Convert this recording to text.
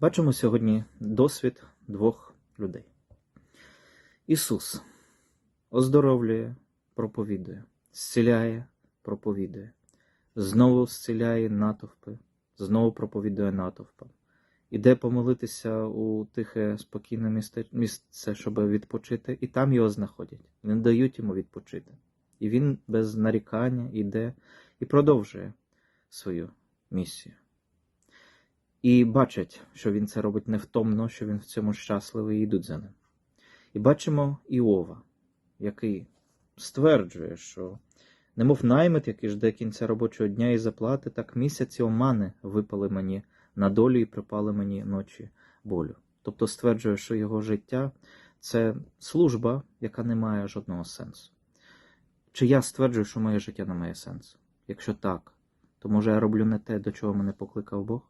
Бачимо сьогодні досвід двох людей. Ісус оздоровлює, проповідує, зціляє, проповідує, знову зціляє натовпи, знову проповідує натовпам. Іде помолитися у тихе, спокійне місце, щоб відпочити, і там його знаходять. Не дають йому відпочити. І він без нарікання йде і продовжує свою місію. І бачать, що він це робить невтомно, що він в цьому щасливий і йдуть за ним. І бачимо Іова, який стверджує, що немов наймит, який жде кінця робочого дня і заплати, так місяці омани випали мені на долю і припали мені ночі болю. Тобто стверджує, що його життя це служба, яка не має жодного сенсу. Чи я стверджую, що моє життя не має сенсу? Якщо так, то може я роблю не те, до чого мене покликав Бог?